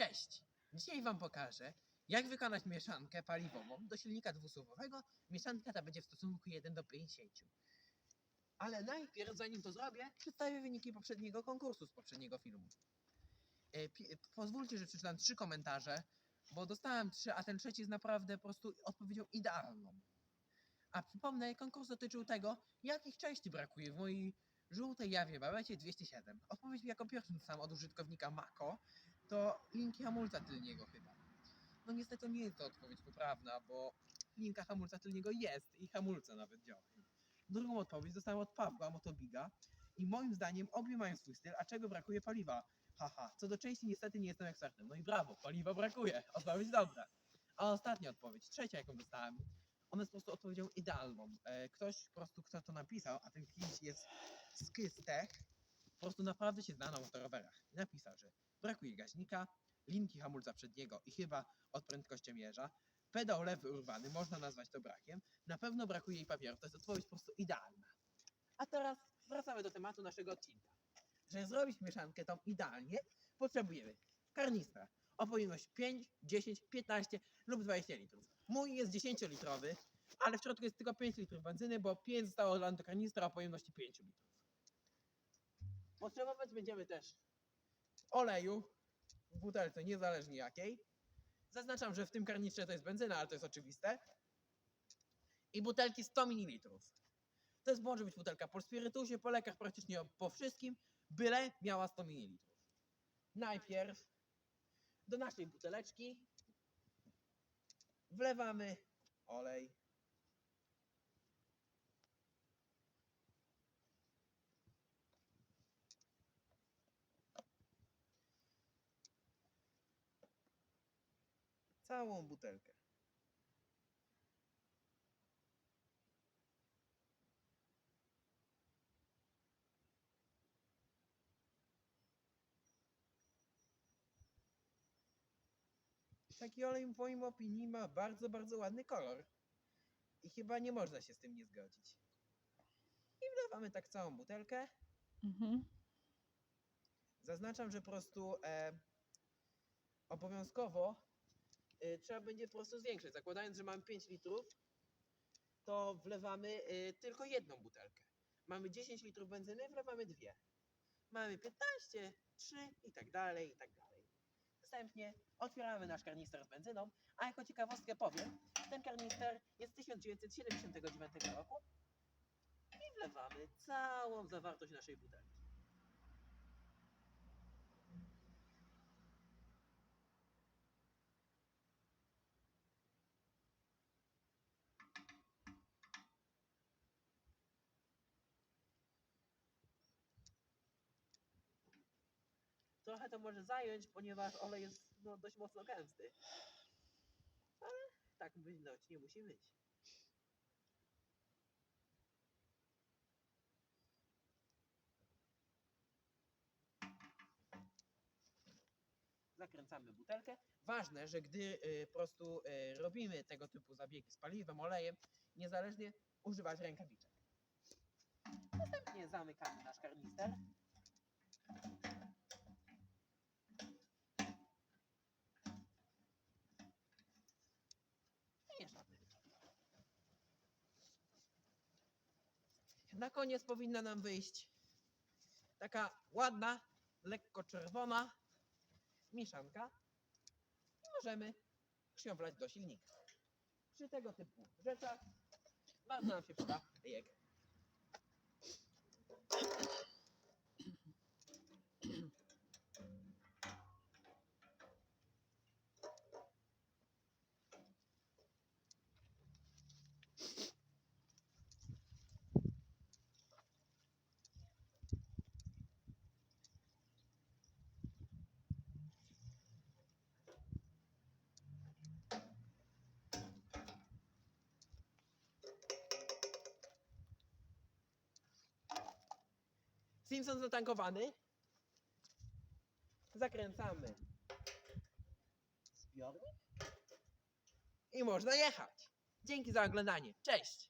Cześć! Dzisiaj Wam pokażę, jak wykonać mieszankę paliwową do silnika dwusuwowego. Mieszanka ta będzie w stosunku 1 do 50. Ale najpierw, zanim to zrobię, przedstawię wyniki poprzedniego konkursu z poprzedniego filmu. E, Pozwólcie, że przeczytam trzy komentarze, bo dostałem trzy, a ten trzeci jest naprawdę po prostu odpowiedzią idealną. A przypomnę, konkurs dotyczył tego, jakich części brakuje w mojej żółtej jawie babecie 207. Odpowiedź jako pierwszy dostałem od użytkownika Mako, to linki hamulca tylniego chyba. No niestety nie jest to odpowiedź poprawna, bo linka hamulca tylniego jest i hamulce nawet działają. Drugą odpowiedź dostałem od Pawła Motobiga i moim zdaniem obie mają swój styl, a czego brakuje paliwa. Haha, co do części niestety nie jestem ekspertem. No i brawo, paliwa brakuje. Odpowiedź dobra. A ostatnia odpowiedź, trzecia jaką dostałem, ona jest po prostu odpowiedzią idealną. E, Ktoś po prostu, kto to napisał, a ten kimś jest Skystech, po prostu naprawdę się zna na motorowerach. I napisał, że brakuje gaźnika, linki hamulca przedniego i chyba od prędkościomierza, pedał lewy urwany, można nazwać to brakiem, na pewno brakuje jej papierów, to jest odpowiedź po prostu idealna. A teraz wracamy do tematu naszego odcinka. Żeby zrobić mieszankę tą idealnie, potrzebujemy karnistra o pojemność 5, 10, 15 lub 20 litrów. Mój jest 10-litrowy, ale w środku jest tylko 5 litrów benzyny, bo 5 zostało dolane do karnistra o pojemności 5 litrów. Potrzebować będziemy też oleju w butelce, niezależnie jakiej. Zaznaczam, że w tym karnistrze to jest benzyna, ale to jest oczywiste. I butelki 100 ml. To jest, może być butelka po spirytusie, po lekach, praktycznie po wszystkim, byle miała 100 ml. Najpierw do naszej buteleczki wlewamy olej. Całą butelkę. Taki olej w moim opinii ma bardzo, bardzo ładny kolor. I chyba nie można się z tym nie zgodzić. I wlewamy tak całą butelkę. Mhm. Zaznaczam, że po prostu e, obowiązkowo trzeba będzie po prostu zwiększyć. Zakładając, że mamy 5 litrów, to wlewamy e, tylko jedną butelkę. Mamy 10 litrów benzyny, wlewamy dwie. Mamy 15, 3 i tak dalej, i tak dalej. Następnie otwieramy nasz karnister z benzyną, a jako ciekawostkę powiem, ten karnister jest z 1979 roku i wlewamy całą zawartość naszej butelki. Trochę to może zająć, ponieważ olej jest no, dość mocno gęsty. Ale tak być nie musi być. Zakręcamy butelkę. Ważne, że gdy y, po prostu y, robimy tego typu zabiegi z paliwem, olejem, niezależnie używać rękawiczek. Następnie zamykamy nasz karnister. I mieszamy. Na koniec powinna nam wyjść taka ładna, lekko czerwona mieszanka i możemy ją wlać do silnika. Przy tego typu rzeczach bardzo nam się przyda jek. Simpson zatankowany. Zakręcamy zbiornik i można jechać. Dzięki za oglądanie. Cześć!